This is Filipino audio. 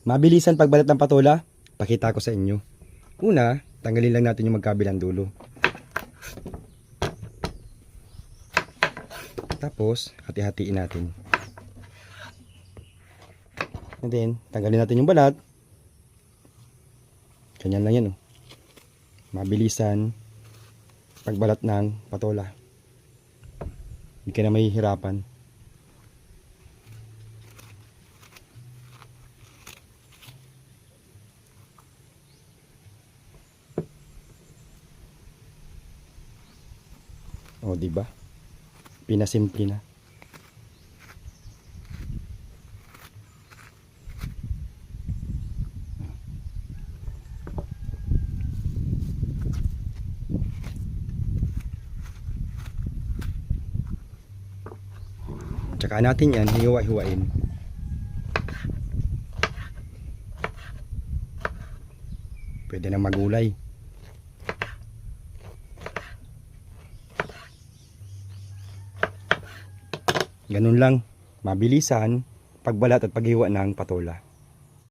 Mabilisan pagbalat ng patola, pakita ko sa inyo. Una, tanggalin lang natin yung magkabilang dulo. Tapos, hati-hatiin natin. And then, tanggalin natin yung balat. Ganyan lang yan, oh. Mabilisan pagbalat ng patola. Hindi ka na mahihirapan. O, di ba? Pinasimple na. Tsaka natin yan, hiwa-hiwain. Pwede na magulay. Ganun lang, mabilisan, pagbalat at paghiwa ng patola.